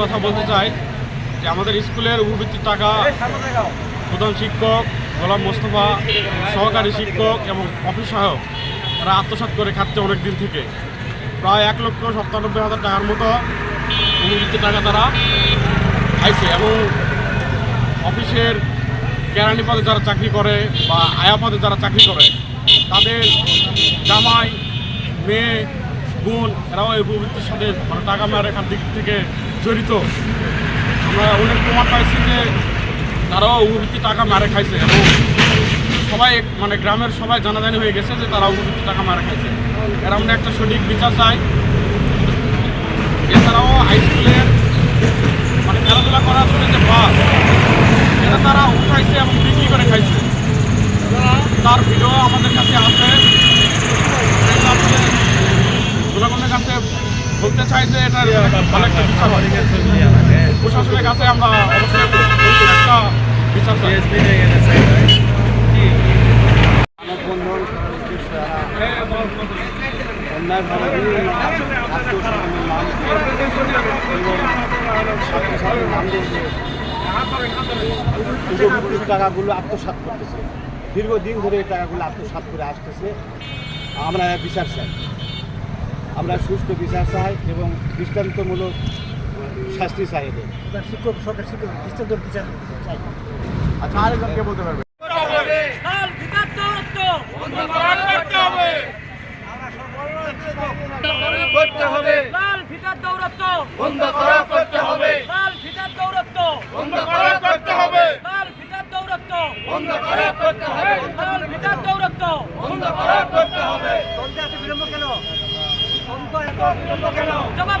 কথা বলতে চাই যে আমাদের স্কুলের উপবৃত্তির টাকা প্রধান শিক্ষক গোলাম মোস্তফা, সহকারী শিক্ষক এবং অফিস সহায়ক, তারা আত্মসাৎ করে খাচ্ছে অনেক দিন থেকে। প্রায় এক লক্ষ সপ্তানব্বই হাজার টাকার মতো উপবৃত্তির টাকা তারা খাইছে এবং অফিসের কেরানি পদে যারা চাকরি করে বা আয়া পদে যারা চাকরি করে, তাদের জামাই, মেয়ে, বোন, এরাও এই উপবৃত্তির সাথে মানে টাকা মেরে খার দিক থেকে জড়িত। আমরা অনেক প্রমাণ পাইছি যে তারাও উপবৃত্তি টাকা মারে খাইছে এবং সবাই মানে গ্রামের সবাই জানাজানি হয়ে গেছে যে তারা উপবৃত্তি টাকা মারে খাইছে। এর আমরা একটা সঠিক বিচার চাই। এছাড়াও হাই স্কুলের মানে খেলাধুলা করার জন্য যে বাস, এটা তারা উঠাইছে এবং বিক্রি করে খাইছে। তার ভিডিও আমাদের কাছে আছে। জনগণের কাছে বলতে চাই যে এটা ভালো একটা বিচার হয় প্রশাসনের কাছে আমরা অবশ্যই একটা বিচার চাই। টাকাগুলো আত্মসাৎ করতেছে। দীর্ঘদিন ধরে এই টাকাগুলো আত্মসাৎ করে আসতেছে। আমরা বিচার চাই। আমরা সুস্থ বিচার চাই এবং দৃষ্টান্তমূলক শাস্তি চাই এদের। শিক্ষক সরকার শিক্ষক দৃষ্টান্ত বিচার চাই। আচ্ছা আরেকজনকে বলতে পারবে। লাল ফিতার দৌরত্ব করতে হবে। লাল ফিতার দৌরত্ব বন্ধ করা করতে হবে। লাল ফিতার দৌরত্ব বন্ধ করা করতে হবে লাল ফিতার দৌরত্ব বন্ধ করা করতে হবে লাল ফিতার দৌরত্ব বন্ধ করা করতে হবে জবাব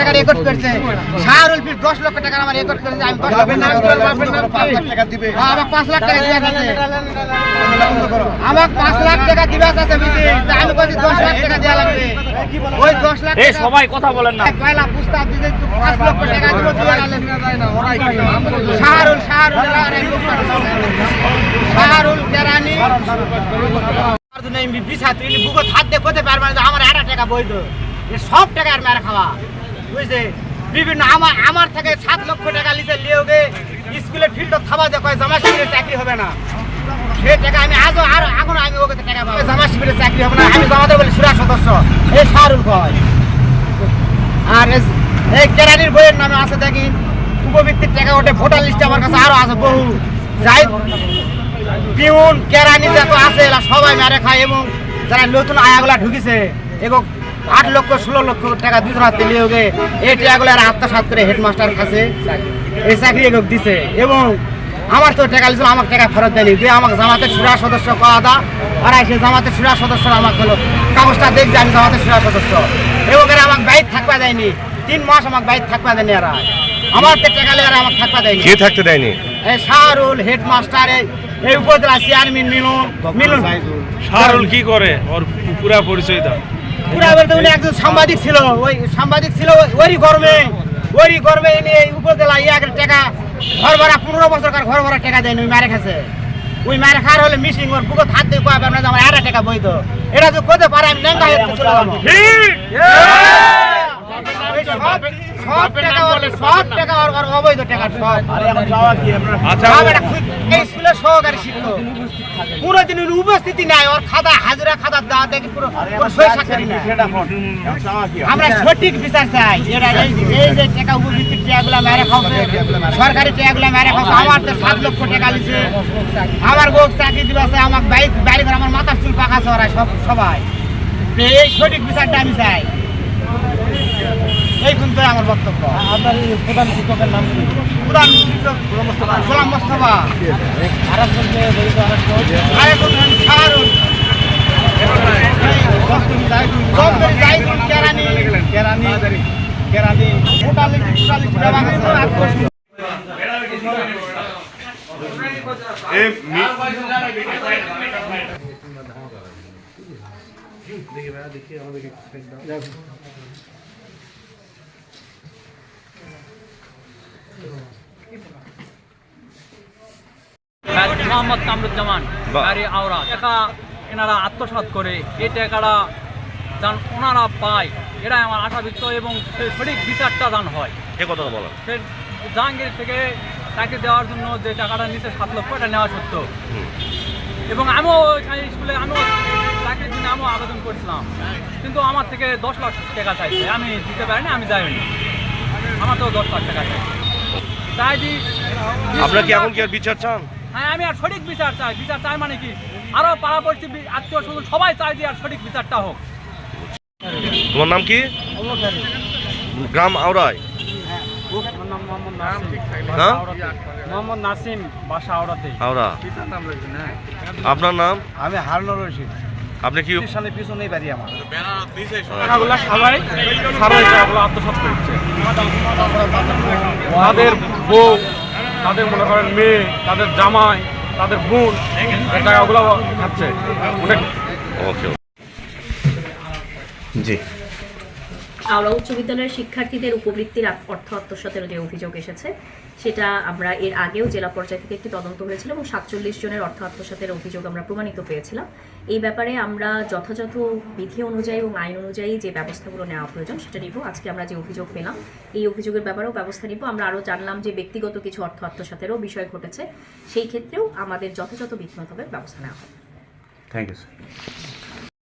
টাকা রেকর্ড করছে। শাহরুল ফির দশ লক্ষ টাকা আমার রেকর্ড করেছে। আমি দশ লক্ষ টাকা দিবে আমাকে পাঁচ লাখ টাকা দিবে আছে। আমাকে পাঁচ লাখ টাকা দিবে আছে আমি বলছি দশ লাখ টাকা দেওয়া লাগবে। ওই দশ লাখ এই সবাই কথা বলেন না। পয়লা প্রস্তাব দিতে পাঁচ লক্ষ টাকা দিব শাহরুল শাহরুল শাহরুল কেরানি। বিছা তুই বুকত হাত দিয়ে কোথায় পারবে না? আমার একটা টাকা বৈধ এ সব টাকা আর মেরে খাওয়া। বুঝছে বিভিন্ন আমার আমার থেকে সাত লক্ষ টাকা লিখে লিওগে স্কুলের ফিল্ড থাবা দিয়ে কয় জামা শিবিরে চাকরি হবে না। সেই টাকা আমি আজও আর এখন আমি ওকে টাকা পাবো জামা শিবিরে চাকরি হবে না, আমি জামাতে বলি সুরা সদস্য। এই শাহরুল কয়। আর এই কেরানির বইয়ের নামে আছে দেখি। উপবৃত্তির টাকা ওঠে, ভোটার লিস্টে আমার কাছে আরও আছে বহু। যাই পিউন, কেরানি যত আছে এরা সবাই মেরে খায় এবং যারা নতুন আয়াগুলা ঢুকিছে এবং আট লক্ষ ষোলো লক্ষ টাকা দুজন হাতে নিয়ে গে এই টাকাগুলো এরা আত্মসাৎ করে হেডমাস্টার কাছে এই চাকরি এগুলো দিছে। এবং আমার তো টাকা লিছিল আমাকে টাকা ফেরত দেয়নি। দিয়ে আমাকে জামাতের সুরা সদস্য করা দা আর এসে জামাতের সুরা সদস্য আমাকে হলো কাগজটা দেখছি আমি জামাতের সুরা সদস্য। এবং এরা আমাকে বাইক থাকবা দেয়নি। তিন মাস আমাকে বাইক থাকবা দেয়নি এরা। আমার তো টাকা লেগে আমাকে থাকবা দেয়নি। কে থাকতে দেয়নি? এই শাহরুল হেডমাস্টার এই এই উপজেলা চেয়ারম্যান মিলন মিলন। শাহরুল কি করে? ওর পুরা পরিচয় দাও। উনি একজন সাংবাদিক ছিল ওই সাংবাদিক ছিল ওই- গরমে ওরই গরমে এনে এই উপজেলা এক টাকা ঘর ভাড়া পনেরো বছরকার ঘর ভাড়া টাকা দেয়নি ওই মারে খাচ্ছে ওই মারে খার হলে মিসিং ওর বুকে হাত দিয়ে কয় আপনার আমার একটা টাকা বইতো। এটা তো কোথায় পারে আমি লেঙ্গা হয়ে চলে যাব। উপস্থিতি নাই ওর খাতা হাজিরা খাতা। আমরা সঠিক বিচার চাই এই- যে টাকা উপবৃত্তির টাকাগুলো মেরে খাওয়াছে সরকারি টাকাগুলো মেরে খাওয়াছে আমার তো সাত লক্ষ টাকা লিছে আমার বউ চাকরি দিবাছে আমার বাড়ি ঘর আমার মাথার চুল সব সবাই এই সঠিক বিচারটা আমি চাই এই কিন্তু আমার বক্তব্য আপনার প্রধান শিক্ষকের নাম কি প্রধান শিক্ষক গোলাম মোস্তফা আরেকজনকে আরেকজন জাহিদুল কেরানি কেরানি কেরানি টোটালি গেছে। মোহাম্মদ কামরুজ্জামান। বাড়ি আওরা। টাকা এনারা আত্মসাৎ করে এই টাকাটা যান ওনারা পায়। এরাই আমার আশাবৃত্ত এবং সঠিক বিচারটা দান হয়। এ কথা বলো সে জাহাঙ্গীর থেকে তাকে দেওয়ার জন্য যে টাকাটা নিচে সাত লক্ষ এটা নেওয়া সত্য। এবং আমিও ওইখানে স্কুলে আমিও চাকরির জন্য আমিও আবেদন করেছিলাম। কিন্তু আমার থেকে দশ লাখ টাকা চাইছে। আমি দিতে পারিনি আমি যাইনি আমার তো দশ লাখ টাকা চাইছে। তাই দি আপনারা কি এখন কি আর বিচার চান? হ্যাঁ আমি আর সঠিক বিচার চাই। বিচার চাই মানে কি? আরও পাড়াপড়শি আত্মীয় স্বজন সবাই চাই যে আর সঠিক বিচারটা হোক। তোমার নাম কি? গ্রাম আওড়ায় হ্যাঁ নাসিম বাসা আওড়াতে আওড়া আপনার নাম? আমি হারুনুর রশিদ। আপনি কি সালে পিছনেই বাড়ি আমার। টাকাগুলো সবাই সারাই টাকাগুলো আত্মসাৎ করছে। তাদের বউ তাদের মনে করেন মেয়ে তাদের জামাই তাদের বোন এই টাকাগুলো খাচ্ছে। অনেক ওকে জি। আওড়া উচ্চ বিদ্যালয়ের শিক্ষার্থীদের উপবৃত্তির অর্থ আত্মসাতের যে অভিযোগ এসেছে, সেটা আমরা এর আগেও জেলা পর্যায় থেকে একটি তদন্ত হয়েছিল এবং সাতচল্লিশ জনের অর্থ আত্মসাতের অভিযোগ আমরা প্রমাণিত পেয়েছিলাম। এই ব্যাপারে আমরা যথাযথ বিধি অনুযায়ী এবং আইন অনুযায়ী যে ব্যবস্থাগুলো নেওয়া প্রয়োজন সেটা নিব। আজকে আমরা যে অভিযোগ পেলাম, এই অভিযোগের ব্যাপারেও ব্যবস্থা নিব। আমরা আরও জানলাম যে ব্যক্তিগত কিছু অর্থ আত্মসাতেরও বিষয় ঘটেছে। সেই ক্ষেত্রেও আমাদের যথাযথ বিধিমতভাবে ব্যবস্থা নেওয়া হবে। Thank you sir